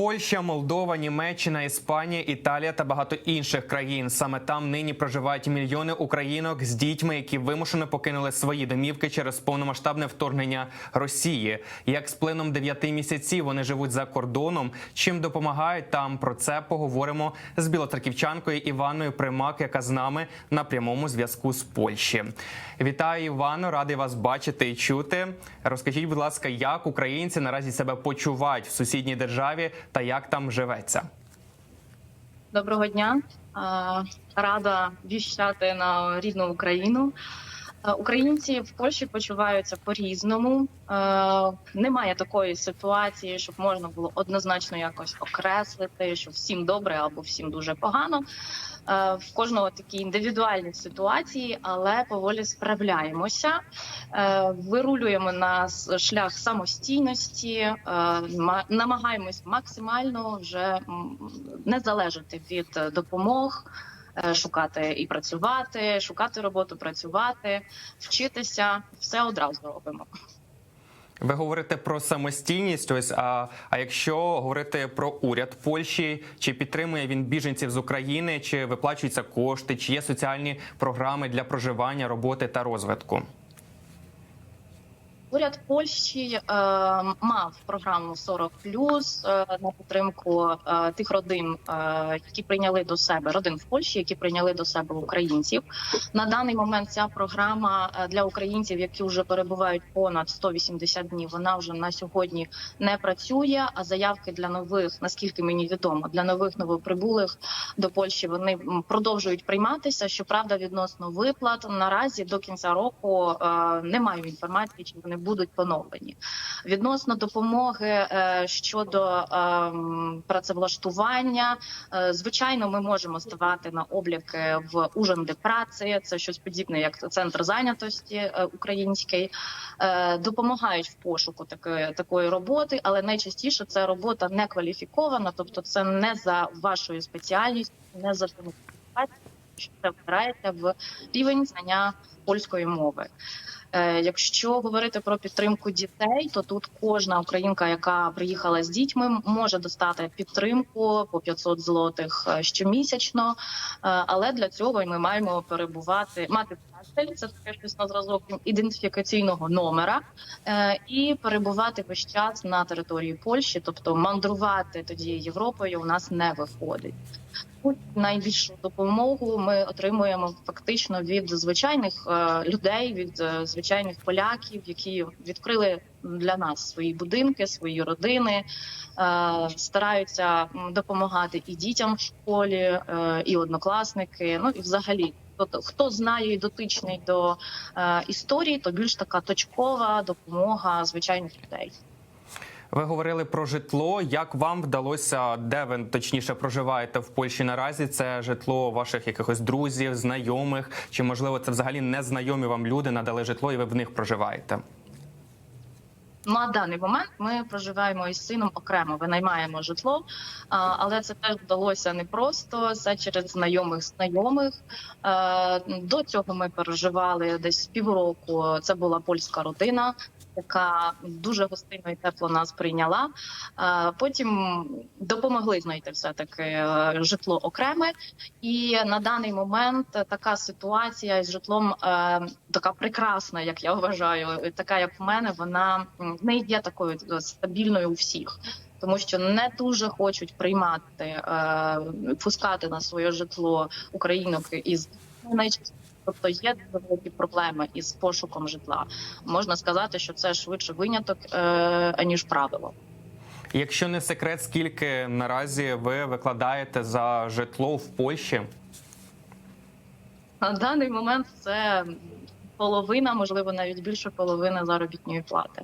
Польща, Молдова, Німеччина, Іспанія, Італія та багато інших країн. Саме там нині проживають мільйони українок з дітьми, які вимушено покинули свої домівки через повномасштабне вторгнення Росії. Як з плином дев'яти місяців вони живуть за кордоном, чим допомагають там. Про це поговоримо з білоцерківчанкою Іваною Примак, яка з нами на прямому зв'язку з Польщі. Вітаю, Івано, радий вас бачити і чути. Розкажіть, будь ласка, як українці наразі себе почувають в сусідній державі та як там живеться? Доброго дня. Рада віщати на рідну Україну. Е, Українці в Польщі почуваються по-різному. Е, Немає такої ситуації, щоб можна було однозначно якось окреслити, що всім добре або всім дуже погано. Е, В кожного такі індивідуальні ситуації, але поволі справляємося. Вирулюємо на шлях самостійності, ма- намагаємось максимально вже не залежати від допомог, шукати і працювати, шукати роботу, працювати, вчитися. Все одразу робимо. Ви говорите про самостійність. Ось а, а якщо говорити про уряд Польщі, чи підтримує він біженців з України, чи виплачуються кошти, чи є соціальні програми для проживання, роботи та розвитку? Уряд Польщі е, мав програму 40 е, на підтримку е, тих родин, е, які прийняли до себе родин в Польщі, які прийняли до себе українців. На даний момент ця програма е, для українців, які вже перебувають понад 180 днів. Вона вже на сьогодні не працює. А заявки для нових, наскільки мені відомо, для нових новоприбулих до Польщі вони продовжують прийматися. Щоправда, відносно виплат наразі до кінця року е, не маю інформації, чи вони будуть поновлені. Відносно допомоги е, щодо ем, працевлаштування, е, звичайно, ми можемо ставати на обліки в Ужанди праці. Це щось подібне, як центр зайнятості е, український. Допомагають в пошуку такої такої роботи, але найчастіше це робота не кваліфікована, тобто це не за вашою спеціальністю, не за тим, що це впирається в рівень знання польської мови. Е, Якщо говорити про підтримку дітей, то тут кожна українка, яка приїхала з дітьми, може достати підтримку по 500 злотих е, щомісячно. Е, Але для цього ми маємо перебувати мати паспорт, це таке щось на зразок ідентифікаційного номера, е, і перебувати весь час на території Польщі, тобто мандрувати тоді Європою, у нас не виходить. Найбільшу допомогу ми отримуємо фактично від звичайних е, людей, від е, звичайних поляків, які відкрили для нас свої будинки, свої родини, стараються допомагати і дітям в школі, і однокласники. Ну і взагалі, хто, хто знає і дотичний до е, історії, то більш така точкова допомога звичайних людей. Ви говорили про житло. Як вам вдалося, де ви точніше проживаєте в Польщі наразі? Це житло ваших якихось друзів, знайомих, чи можливо це взагалі незнайомі вам люди надали житло, і ви в них проживаєте? На даний момент ми проживаємо із сином окремо, винаймаємо житло, але це теж вдалося не просто це через знайомих знайомих. До цього ми переживали десь півроку. Це була польська родина, яка дуже гостинно і тепло нас прийняла. Е, Потім допомогли знайти все таки житло окреме. І на даний момент така ситуація з житлом е, така прекрасна, як я вважаю, така як в мене, вона не є такою е, стабільною у всіх. Тому що не дуже хочуть приймати, е, пускати на своє житло українок із найчастіше. Тобто є великі проблеми із пошуком житла. Можна сказати, що це швидше виняток е, аніж правило. Якщо не секрет, скільки наразі ви викладаєте за житло в Польщі? На даний момент це половина, можливо, навіть більше половини заробітної плати.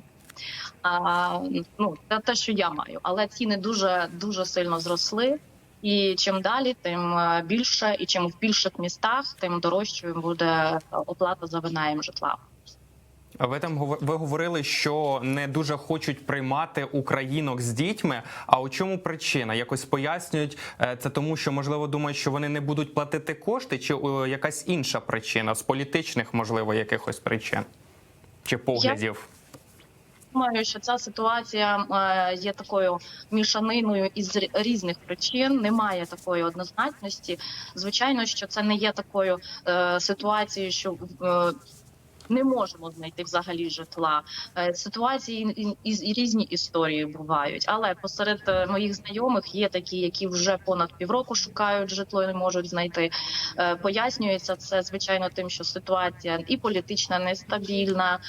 А, ну, це те, що я маю, але ціни дуже дуже сильно зросли. І чим далі, тим е, більше, і чим в більших містах, тим дорожчою буде оплата за винаєм житла. А Ви там ви говорили, що не дуже хочуть приймати українок з дітьми. А у чому причина? Якось пояснюють е, це, тому що можливо думають, що вони не будуть платити кошти, чи е, якась інша причина з політичних, можливо, якихось причин чи поглядів. Думаю, що ця ситуація е, є такою мішаниною із різних причин. Немає такої однозначності. Звичайно, що це не є такою е, ситуацією, що е, не можемо знайти взагалі житла. Е, Ситуації і, різні історії бувають. Але посеред е, моїх знайомих є такі, які вже понад півроку шукають житло і не можуть знайти. Е, Пояснюється це звичайно тим, що ситуація і політична нестабільна,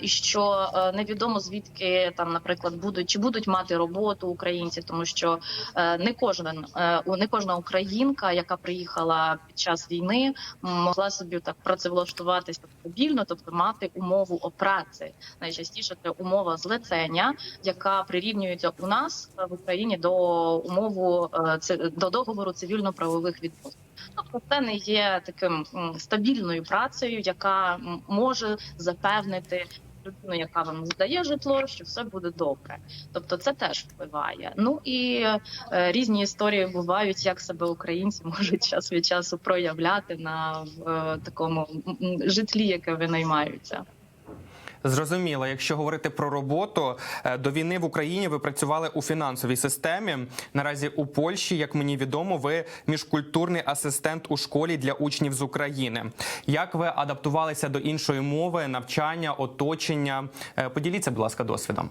і що невідомо звідки там, наприклад, будуть чи будуть мати роботу українці, тому що не кожен не кожна українка, яка приїхала під час війни, могла собі так працевлаштуватися стабільно, тобто мати умову о праці. Найчастіше це умова злецення, яка прирівнюється у нас е, в Україні до умову е, до договору цивільно-правових відносин. Тобто, це не є таким стабільною працею, яка може запевнити людину, яка вам здає житло, що все буде добре. Тобто, це теж впливає. Ну і е, різні історії бувають, як себе українці можуть час від часу проявляти на е, такому житлі, яке винаймаються. Зрозуміло, якщо говорити про роботу е, до війни в Україні, ви працювали у фінансовій системі. Наразі у Польщі, як мені відомо, ви міжкультурний асистент у школі для учнів з України. Як ви адаптувалися до іншої мови, навчання, оточення? Е, Поділіться, будь ласка, досвідом.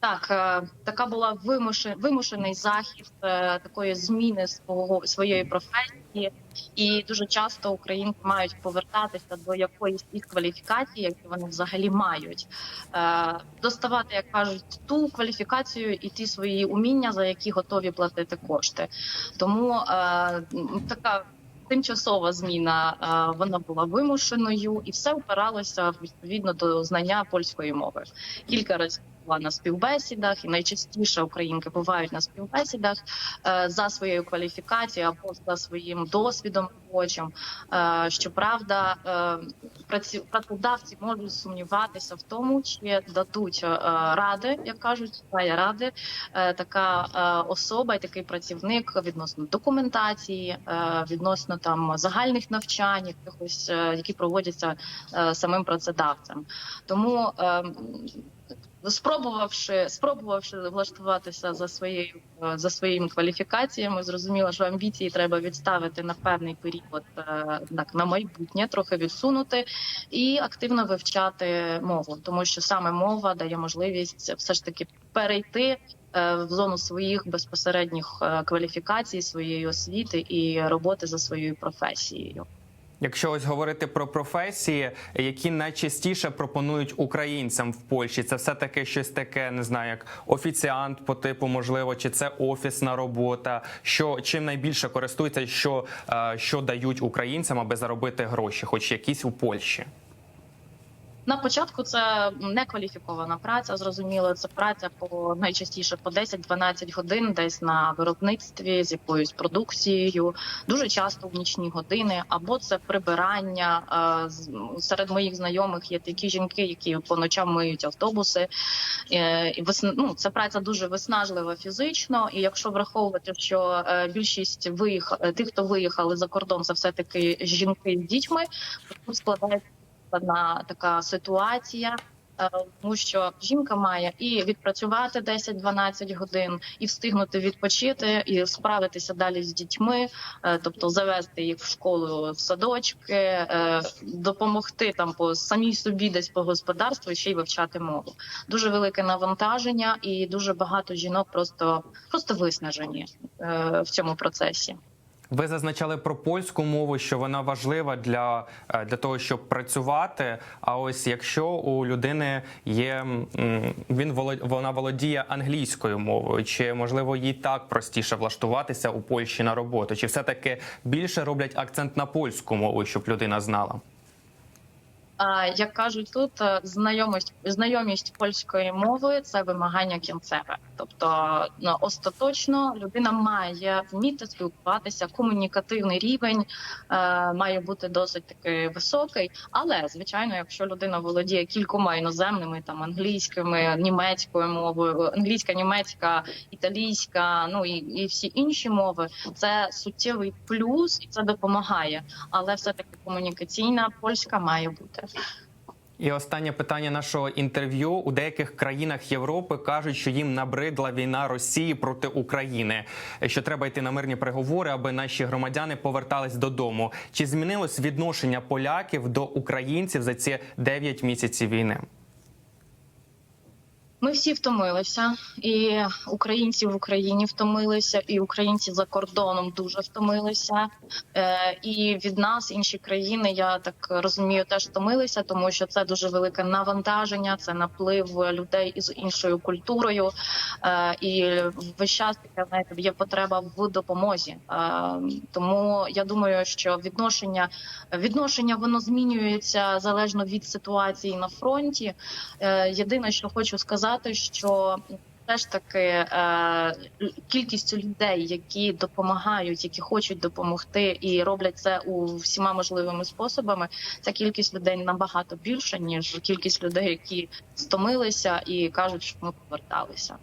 Так, е, така була вимушен, вимушений захід е, такої зміни свого своєї професії, і дуже часто українці мають повертатися до якоїсь їх кваліфікації, які вони взагалі мають, Е, доставати, як кажуть, ту кваліфікацію і ті свої уміння, за які готові платити кошти. Тому така. Тимчасова зміна вона була вимушеною, і все опиралося відповідно до знання польської мови. Кілька разів була на співбесідах, і найчастіше українки бувають на співбесідах е, за своєю кваліфікацією або за своїм досвідом робочим. Е, Щоправда, е, праці- працедавці можуть сумніватися в тому, чи дадуть ради, як кажуть, дає ради така особа і такий працівник відносно документації, відносно там загальних навчань, якихось які проводяться самим працедавцем. Тому е, спробувавши спробувавши влаштуватися за своєю за своїми кваліфікаціями, зрозуміла, що амбіції треба відставити на певний період е, так на майбутнє, трохи відсунути і активно вивчати мову, тому що саме мова дає можливість все ж таки перейти. е, В зону своїх безпосередніх е, кваліфікацій, своєї освіти і роботи за своєю професією. Якщо ось говорити про професії, які найчастіше пропонують українцям в Польщі, це все таки щось таке, не знаю, як офіціант по типу, можливо, чи це офісна робота. Що чим найбільше користуються, що, е, що дають українцям, аби заробити гроші, хоч якісь у Польщі. На початку це некваліфікована праця. Зрозуміло, це праця по найчастіше по 10-12 годин, десь на виробництві з якоюсь продукцією. Дуже часто в нічні години, або це прибирання. Е, Серед моїх знайомих є такі жінки, які по ночам миють автобуси. Е, І ну, це праця дуже виснажлива фізично. І якщо враховувати, що е, більшість виїх... тих, хто виїхали за кордон, це все таки жінки з дітьми, тут складається складна така ситуація. е, Тому що жінка має і відпрацювати 10-12 годин, і встигнути відпочити, і справитися далі з дітьми, е, тобто завести їх в школу, в садочки, е, допомогти там по самій собі десь по господарству, і ще й вивчати мову. Дуже велике навантаження, і дуже багато жінок просто просто виснажені в цьому процесі. Ви зазначали про польську мову, що вона важлива для, е, для того, щоб працювати. А ось якщо у людини є він вона володіє англійською мовою, чи можливо їй так простіше влаштуватися у Польщі на роботу? Чи все таки більше роблять акцент на польську мову, щоб людина знала? Як кажуть тут, е, знайомість знайомість польської мови це вимагання кінцеве. Тобто ну, остаточно людина має вміти спілкуватися, комунікативний рівень е, має бути досить таки високий. Але звичайно, якщо людина володіє кількома іноземними, там англійськими, німецькою мовою, англійська, німецька, італійська, ну і, і всі інші мови, це суттєвий плюс, і це допомагає. Але все таки комунікаційна польська має бути. І останнє питання нашого інтерв'ю у деяких країнах Європи кажуть, що їм набридла війна Росії проти України, що треба йти на мирні переговори, аби наші громадяни повертались додому. Чи змінилось відношення поляків до українців за ці 9 місяців війни? Ми всі втомилися, і українці в Україні втомилися, і українці за кордоном дуже втомилися. Е, і від нас інші країни, я так розумію, теж втомилися, тому що це дуже велике навантаження, це наплив людей із іншою культурою. Е, і весь час знаєте, є потреба в допомозі. Е, тому я думаю, що відношення відношення воно змінюється залежно від ситуації на фронті. Єдине, що хочу сказати, що все ж таки е, кількістю людей, які допомагають, які хочуть допомогти і роблять це у всіма можливими способами. Ця кількість людей набагато більша ніж кількість людей, які стомилися і кажуть, що ми поверталися.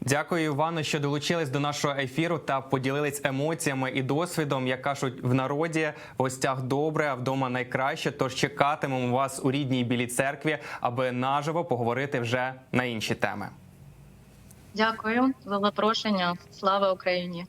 Дякую, Івану, що долучились до нашого ефіру та поділились емоціями і досвідом. Як кажуть в народі, в гостях добре, а вдома найкраще. Тож чекатимемо вас у рідній білій церкві, аби наживо поговорити вже на інші теми. Дякую за запрошення. Слава Україні!